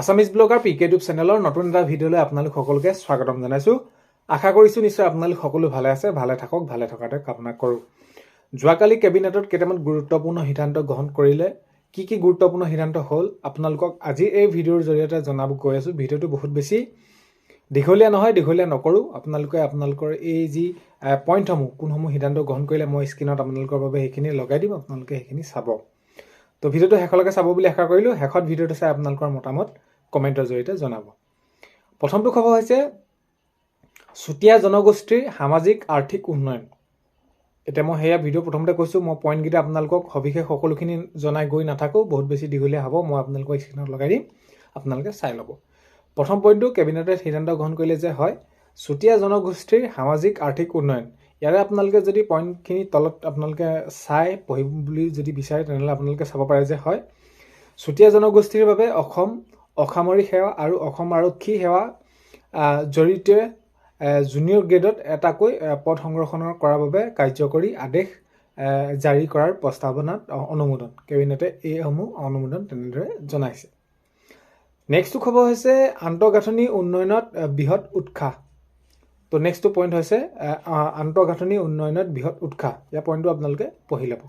Assamese blogger P K YouTube চেনেলৰ নতুন এটা ভিডিঅ'লৈ আপোনালোক সকলোকে স্বাগতম জনাইছোঁ। আশা কৰিছোঁ নিশ্চয় আপোনালোক সকলো ভালে আছে ভালে থাকক ভালে থকাতে কামনা কৰোঁ। যোৱাকালি কেবিনেটত কেইটামান গুৰুত্বপূৰ্ণ সিদ্ধান্ত গ্ৰহণ কৰিলে। কি কি গুৰুত্বপূৰ্ণ সিদ্ধান্ত হ'ল আপোনালোকক আজি এই ভিডিঅ'ৰ জৰিয়তে জনাব গৈ আছোঁ। ভিডিঅ'টো বহুত বেছি দীঘলীয়া নহয় দীঘলীয়া নকৰোঁ। আপোনালোকে আপোনালোকৰ এই যি পইণ্টসমূহ কোনসমূহ সিদ্ধান্ত গ্ৰহণ কৰিলে মই স্ক্ৰীণত আপোনালোকৰ বাবে সেইখিনি লগাই দিম আপোনালোকে সেইখিনি চাব। তো ভিডিঅ'টো শেষলৈকে চাব বুলি আশা কৰিলোঁ। শেষত ভিডিঅ'টো চাই আপোনালোকৰ মতামত কমেণ্টৰ জৰিয়তে জনাব। প্ৰথমটো খবৰ হৈছে চুতীয়া জনগোষ্ঠীৰ সামাজিক আৰ্থিক উন্নয়ন। এতিয়া মই সেয়া ভিডিঅ' প্ৰথমতে কৈছোঁ মই পইণ্টকেইটা আপোনালোকক সবিশেষ সকলোখিনি জনাই গৈ নাথাকোঁ বহুত বেছি দীঘলীয়া হ'ব মই আপোনালোকক স্ক্ৰীণত লগাই দিম আপোনালোকে চাই ল'ব। প্ৰথম পইণ্টটো কেবিনেটে সিদ্ধান্ত গ্ৰহণ কৰিলে যে হয় চুতীয়া জনগোষ্ঠীৰ সামাজিক আৰ্থিক উন্নয়ন। ইয়াৰে আপোনালোকে যদি পইণ্টখিনি তলত আপোনালোকে চাই পঢ়িম বুলি যদি বিচাৰে তেনেহ'লে আপোনালোকে চাব পাৰে যে হয় চুতীয়া জনগোষ্ঠীৰ বাবে অসম অসামৰিক সেৱা আৰু অসম আৰক্ষী সেৱা আহ, জুনিয়ৰ গ্ৰেডত এটাকৈ পদ সংৰক্ষণৰ কৰাৰ বাবে কাৰ্যকৰী আদেশ জাৰি কৰাৰ প্ৰস্তাৱনাত অনুমোদন। কেবিনেটে এইসমূহ অনুমোদন তেনেদৰে জনাইছে। নেক্সটটো খবৰ হৈছে আন্তঃগাঁথনি উন্নয়নত বৃহৎ উৎসাহ। তো নেক্সটটো পইণ্ট হৈছে আন্তঃগাঁথনি উন্নয়নত বৃহৎ উৎসাহ। ইয়াৰ পইণ্টটো আপোনালোকে পঢ়ি ল'ব।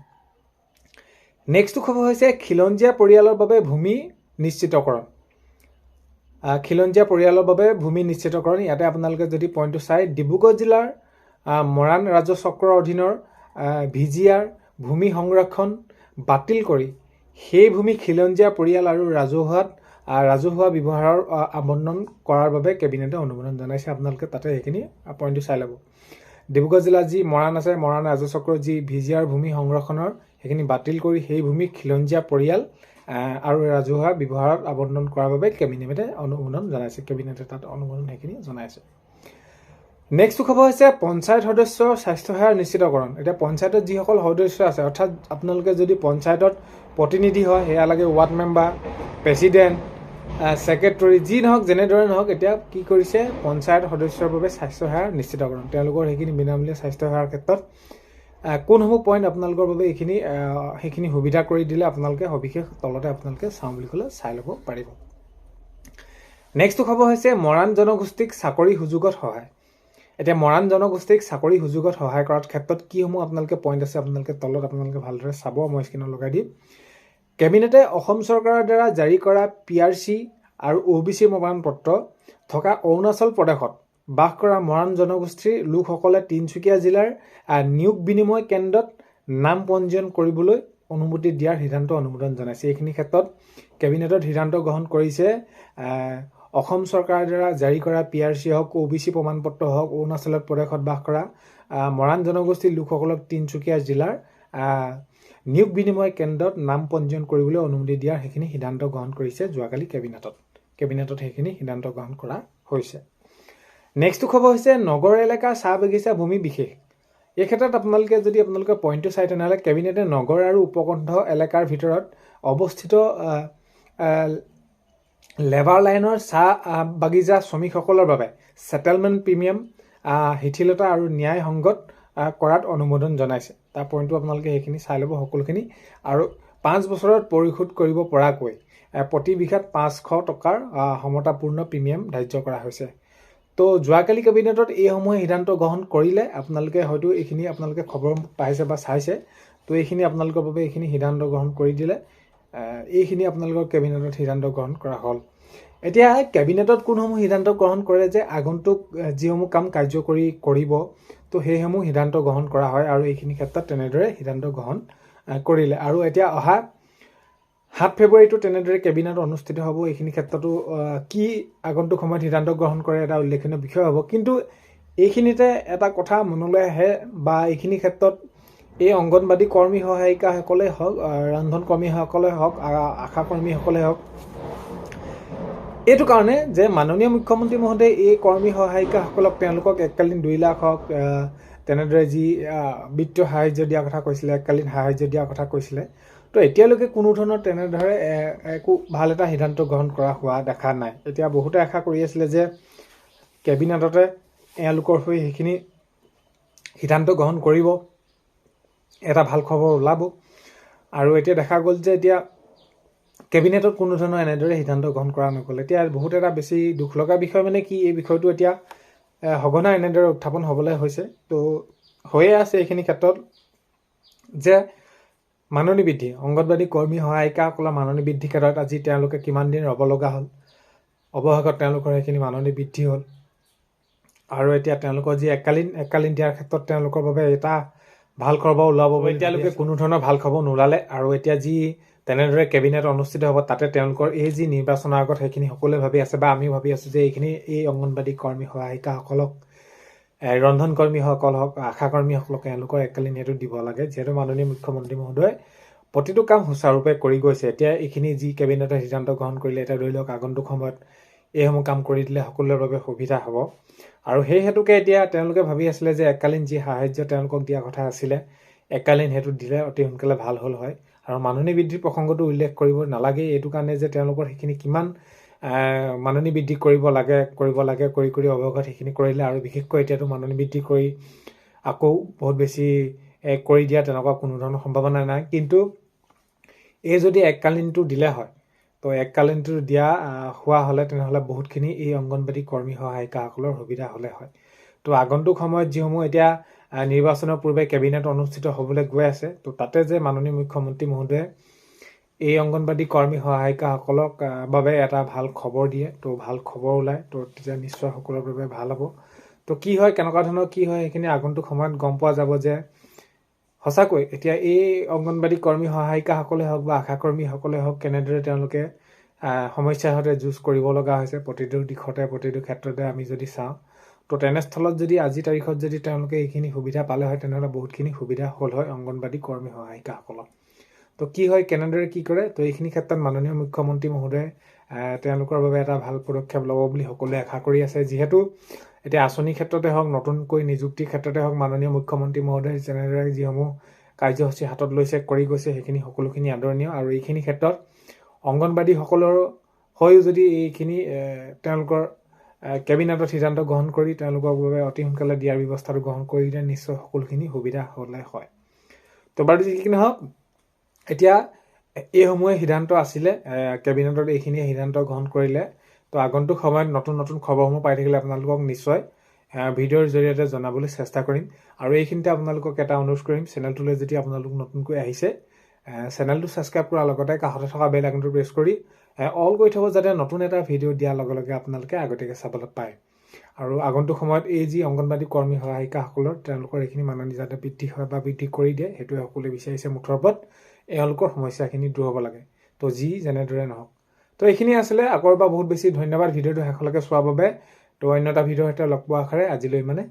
নেক্সটটো খবৰ হৈছে খিলঞ্জীয়া পৰিয়ালৰ বাবে ভূমি নিশ্চিতকৰণ। খিলঞ্জীয়া পৰিয়ালৰ বাবে ভূমি নিশ্চিতকৰণ ইয়াতে আপোনালোকে যদি পইণ্টটো চাই ডিব্ৰুগড় জিলাৰ মৰাণ ৰাজহ চক্ৰৰ অধীনৰ ভি জি আৰ ভূমি সংৰক্ষণ বাতিল কৰি সেই ভূমি খিলঞ্জীয়া পৰিয়াল আৰু ৰাজহুৱাত ৰাজহুৱা ব্যৱহাৰৰ আহ, আবণ্টন কৰাৰ বাবে কেবিনেটে অনুমোদন জনাইছে। আপোনালোকে তাতে সেইখিনি পইণ্টটো চাই ল'ব। ডিব্ৰুগড় জিলাত যি মৰাণ আছে মৰাণ ৰাজহ চক্ৰৰ যি ভি জি আৰ ভূমি সংৰক্ষণৰ সেইখিনি বাতিল কৰি সেই ভূমি খিলঞ্জীয়া পৰিয়াল আৰু ৰাজহুৱা ব্যৱহাৰত আবণ্টন কৰাৰ বাবে কেবিনেটে অনুমোদন জনাইছে। কেবিনেটে তাত অনুমোদন সেইখিনি জনাইছে। নেক্সটটো খবৰ হৈছে পঞ্চায়ত সদস্যৰ স্বাস্থ্যসেৱাৰ নিশ্চিতকৰণ। এতিয়া পঞ্চায়তত যিসকল সদস্য আছে অৰ্থাৎ আপোনালোকে যদি পঞ্চায়তত প্ৰতিনিধি হয় সেয়া লাগে ৱাৰ্ড মেম্বাৰ প্ৰেচিডেণ্ট ছেক্ৰেটৰী যি নহওক যেনেদৰে নহওক এতিয়া কি কৰিছে? পঞ্চায়ত সদস্যৰ বাবে স্বাস্থ্যসেৱাৰ নিশ্চিতকৰণ। তেওঁলোকৰ সেইখিনি বিনামূলীয়া স্বাস্থ্যসেৱাৰ ক্ষেত্ৰত কোনসমূহ পইণ্ট আপোনালোকৰ বাবে এইখিনি সেইখিনি সুবিধা কৰি দিলে আপোনালোকে সবিশেষ তলতে আপোনালোকে চাওঁ বুলি ক'লে চাই ল'ব পাৰিব। নেক্সটটো খবৰ হৈছে মৰাণ জনগোষ্ঠীক চাকৰি সুযোগত সহায়। এতিয়া মৰাণ জনগোষ্ঠীক চাকৰি সুযোগত সহায় কৰাৰ ক্ষেত্ৰত কিসমূহ আপোনালোকে পইণ্ট আছে আপোনালোকে তলত আপোনালোকে ভালদৰে চাব মই স্ক্ৰীণত লগাই দিম। কেবিনেটে অসম চৰকাৰৰ দ্বাৰা জাৰি কৰা পি আৰ চি আৰু অ' বি চি প্ৰমাণপত্ৰ থকা অৰুণাচল প্ৰদেশত বাস কৰা মৰাণ জনগোষ্ঠীৰ লোকসকলে তিনিচুকীয়া জিলাৰ নিয়োগ বিনিময় কেন্দ্ৰত নাম পঞ্জীয়ন কৰিবলৈ অনুমতি দিয়াৰ সিদ্ধান্ত অনুমোদন জনাইছে। এইখিনি ক্ষেত্ৰত কেবিনেটত সিদ্ধান্ত গ্ৰহণ কৰিছে অসম চৰকাৰৰ দ্বাৰা জাৰি কৰা পি আৰ চি হওক অ' বি চি প্ৰমাণপত্ৰ হওক অৰুণাচল প্ৰদেশত বাস কৰা মৰাণ জনগোষ্ঠীৰ লোকসকলক তিনিচুকীয়া জিলাৰ নিয়োগ বিনিময় কেন্দ্ৰত নাম পঞ্জীয়ন কৰিবলৈ অনুমতি দিয়াৰ সেইখিনি সিদ্ধান্ত গ্ৰহণ কৰিছে যোৱাকালি কেবিনেটত। কেবিনেটত সেইখিনি সিদ্ধান্ত গ্ৰহণ কৰা হৈছে। নেক্সটটো খবৰ হৈছে নগৰ এলেকাৰ চাহ বাগিচা ভূমি বিশেষ। এই ক্ষেত্ৰত আপোনালোকে যদি আপোনালোকে পইণ্টটো চাই তেনেহ'লে কেবিনেটে নগৰ আৰু উপকণ্ঠ এলেকাৰ ভিতৰত অৱস্থিত লেবাৰ লাইনৰ চাহ বাগিচা শ্ৰমিকসকলৰ বাবে ছেটেলমেণ্ট প্ৰিমিয়াম শিথিলতা আৰু ন্যায় সংগত কৰাত অনুমোদন জনাইছে। তাৰ পইণ্টটো আপোনালোকে সেইখিনি চাই ল'ব সকলোখিনি। আৰু পাঁচ বছৰত পৰিশোধ কৰিব পৰাকৈ প্ৰতি বিঘাত পাঁচশ টকাৰ সমতাপূৰ্ণ প্ৰিমিয়াম ধাৰ্য কৰা হৈছে। তো যোৱাকালি কেবিনেটত এইসমূহে সিদ্ধান্ত গ্ৰহণ কৰিলে আপোনালোকে হয়তো এইখিনি আপোনালোকে খবৰ পাইছে বা চাইছে। তো এইখিনি আপোনালোকৰ বাবে এইখিনি সিদ্ধান্ত গ্ৰহণ কৰি দিলে। এইখিনি আপোনালোকৰ কেবিনেটত সিদ্ধান্ত গ্ৰহণ কৰা হ'ল। এতিয়া কেবিনেটত কোনসমূহ সিদ্ধান্ত গ্ৰহণ কৰে যে আগন্তুক যিসমূহ কাম কাৰ্যকৰী কৰিব তো সেইসমূহ সিদ্ধান্ত গ্ৰহণ কৰা হয় আৰু এইখিনি ক্ষেত্ৰত তেনেদৰে সিদ্ধান্ত গ্ৰহণ কৰিলে। আৰু এতিয়া অহা সাত ফেব্ৰুৱাৰীটো তেনেদৰে কেবিনেট অনুষ্ঠিত হ'ব এইখিনি ক্ষেত্ৰতো কি আগন্তুক সময়ত সিদ্ধান্ত গ্ৰহণ কৰে এটা উল্লেখনীয় বিষয় হ'ব। কিন্তু এইখিনিতে এটা কথা মনলৈ আহে বা এইখিনি ক্ষেত্ৰত এই অংগনবাদী কৰ্মী সহায়িকাসকলে হওক আহ, ৰন্ধন কৰ্মীসকলে হওক আহ, আশা কৰ্মীসকলে হওক এইটো কাৰণে যে মাননীয় মুখ্যমন্ত্ৰী মহোদয়ে এই কৰ্মী সহায়িকাসকলক তেওঁলোকক এককালীন দুই লাখ হওক তেনেদৰে যি বিত্তীয় সাহাৰ্য দিয়াৰ কথা কৈছিলে এককালীন সাহাৰ্য দিয়াৰ কথা কৈছিলে তো এতিয়ালৈকে কোনো ধৰণৰ তেনেদৰে একো ভাল এটা সিদ্ধান্ত গ্ৰহণ কৰা হোৱা দেখা নাই। এতিয়া বহুতে আশা কৰি আছিলে যে কেবিনেটতে এওঁলোকৰ হৈ সেইখিনি সিদ্ধান্ত গ্ৰহণ কৰিব এটা ভাল খবৰ ওলাব। আৰু এতিয়া দেখা গ'ল যে এতিয়া কেবিনেটত কোনো ধৰণৰ এনেদৰে সিদ্ধান্ত গ্ৰহণ কৰা নগ'ল। এতিয়া বহুত এটা বেছি দুখ লগা বিষয় মানে কি এই বিষয়টো এতিয়া সঘনাই এনেদৰে উত্থাপন হ'বলৈ হৈছে। তো হৈয়ে আছে এইখিনি ক্ষেত্ৰত যে মাননি বৃদ্ধি অংগনবাদী কৰ্মী সহায়িকাসকলৰ মাননি বৃদ্ধিৰ ক্ষেত্ৰত আজি তেওঁলোকে কিমান দিন ৰ'ব লগা হ'ল অৱশেষত তেওঁলোকৰ সেইখিনি মাননি বৃদ্ধি হ'ল। আৰু এতিয়া তেওঁলোকৰ যি এককালীন এককালীন দিয়াৰ ক্ষেত্ৰত তেওঁলোকৰ বাবে এটা ভাল খবৰ ওলাব বুলি এতিয়ালৈকে কোনো ধৰণৰ ভাল খবৰ নোলালে। আৰু এতিয়া যি তেনেদৰে কেবিনেট অনুষ্ঠিত হ'ব তাতে তেওঁলোকৰ এই যি নিৰ্বাচনৰ আগত সেইখিনি সকলোৱে ভাবি আছে বা আমিও ভাবি আছোঁ যে এইখিনি এই অংগনবাদী কৰ্মী সহায়িকাসকলক এ, ৰন্ধন কৰ্মীসকল হওক আশা কৰ্মীসকলক এওঁলোকৰ এককালীন সেইটো দিব লাগে যিহেতু মাননীয় মুখ্যমন্ত্ৰী মহোদয় প্ৰতিটো কাম সুচাৰুৰূপে কৰি গৈছে। এতিয়া এইখিনি যি কেবিনেটে সিদ্ধান্ত গ্ৰহণ কৰিলে এতিয়া ধৰি লওক আগন্তুক সময়ত এইসমূহ কাম কৰি দিলে সকলোৰে বাবে সুবিধা হ'ব। আৰু সেই হেতুকে এতিয়া তেওঁলোকে ভাবি আছিলে যে এককালীন যি সাহাৰ্য তেওঁলোকক দিয়া কথা আছিলে এককালীন সেইটো দিলে অতি সোনকালে ভাল হ'ল হয়। আৰু মাননি বৃদ্ধিৰ প্ৰসংগটো উল্লেখ কৰিব নালাগে এইটো কাৰণে যে তেওঁলোকৰ সেইখিনি কিমান মাননি বৃদ্ধি কৰিব লাগে কৰিব লাগে কৰি কৰি অৱশেষত সেইখিনি কৰিলে আৰু বিশেষকৈ এতিয়াতো মাননি বৃদ্ধি কৰি আকৌ বহুত বেছি কৰি দিয়া তেনেকুৱা কোনো ধৰণৰ সম্ভাৱনা নাই। কিন্তু এই যদি এককালীনটো দিলে হয় তো এককালীনটো দিয়া হোৱা হ'লে তেনেহ'লে বহুতখিনি এই অংগনবাদী কৰ্মী সহায়িকাসকলৰ সুবিধা হ'লে হয়। তো আগন্তুক সময়ত যিসমূহ এতিয়া নিৰ্বাচনৰ পূৰ্বে কেবিনেট অনুষ্ঠিত হ'বলৈ গৈ আছে। তো তাতে যে মাননীয় মুখ্যমন্ত্ৰী মহোদয়ে এই অংগনবাদী কৰ্মী সহায়িকাসকলক বাবে এটা ভাল খবৰ দিয়ে তো ভাল খবৰ ওলায় তো তেতিয়া নিশ্চয় সকলোৰে বাবে ভাল হ'ব। তো কি হয় কেনেকুৱা ধৰণৰ কি হয় সেইখিনি আগন্তুক সময়ত গম পোৱা যাব যে সঁচাকৈ এতিয়া এই অংগনবাদী কৰ্মী সহায়িকাসকলে হওক বা আশা কৰ্মীসকলে হওক কেনেদৰে তেওঁলোকে সমস্যাৰ সৈতে যুঁজ কৰিব লগা হৈছে প্ৰতিটো দিশতে প্ৰতিটো ক্ষেত্ৰতে আমি যদি চাওঁ তো তেনেস্থলত যদি আজিৰ তাৰিখত যদি তেওঁলোকে এইখিনি সুবিধা পালে হয় তেনেহ'লে বহুতখিনি সুবিধা হ'ল হয় অংগনবাদী কৰ্মী সহায়িকাসকলৰ তো কি হয় কেনেদৰে কি কৰে তো এইখিনি ক্ষেত্ৰত মাননীয় মুখ্যমন্ত্ৰী মহোদয়ে তেওঁলোকৰ বাবে এটা ভাল পদক্ষেপ ল'ব বুলি সকলোৱে আশা কৰি আছে। যিহেতু এতিয়া আঁচনিৰ ক্ষেত্ৰতে হওক নতুনকৈ নিযুক্তিৰ ক্ষেত্ৰতে হওক মাননীয় মুখ্যমন্ত্ৰী মহোদয়ে যেনেদৰে যিসমূহ কাৰ্যসূচী হাতত লৈছে কৰি গৈছে সেইখিনি সকলোখিনি আদৰণীয়। আৰু এইখিনি ক্ষেত্ৰত অংগনবাদীসকলৰ হৈও যদি এইখিনি তেওঁলোকৰ কেবিনেটত সিদ্ধান্ত গ্ৰহণ কৰি তেওঁলোকৰ বাবে অতি সোনকালে দিয়াৰ ব্যৱস্থাটো গ্ৰহণ কৰি দিলে নিশ্চয় সকলোখিনি সুবিধা হ'লে হয়। তো বাৰু যি কি নহওক এতিয়া এইসমূহে সিদ্ধান্ত আছিলে কেবিনেটত এইখিনিয়ে সিদ্ধান্ত গ্ৰহণ কৰিলে। তো আগন্তুক সময়ত নতুন নতুন খবৰসমূহ পাই থাকিলে আপোনালোকক নিশ্চয় ভিডিঅ'ৰ জৰিয়তে জনাবলৈ চেষ্টা কৰিম। আৰু এইখিনিতে আপোনালোকক এটা অনুৰোধ কৰিম চেনেলটোলৈ যদি আপোনালোক নতুনকৈ আহিছে চেনেলটো ছাবস্ক্ৰাইব কৰাৰ লগতে কাষতে থকা বেল আইকনটো প্ৰেছ কৰি অল কৰি থ'ব যাতে নতুন এটা ভিডিঅ' দিয়াৰ লগে লগে আপোনালোকে আগতীয়াকৈ চাবলৈ পায়। আৰু আগন্তুক সময়ত এই যি অংগনবাদী কৰ্মী সহায়িকাসকলৰ তেওঁলোকৰ এইখিনি মাননি যাতে বৃদ্ধি হয় বা বৃদ্ধি কৰি দিয়ে সেইটোৱে সকলোৱে বিচাৰিছে মুঠৰ ওপৰত এওঁলোকৰ সমস্যাখিনি দূৰ হ'ব লাগে। তো যি যেনেদৰে নহওক। তো এইখিনি আছিলে। আকৌ এবাৰ বহুত বেছি ধন্যবাদ ভিডিঅ'টো শেষলৈকে চোৱাৰ বাবে। তো অন্য এটা ভিডিঅ'ৰ সৈতে লগ পোৱাৰ আশাৰে আজিলৈ মানে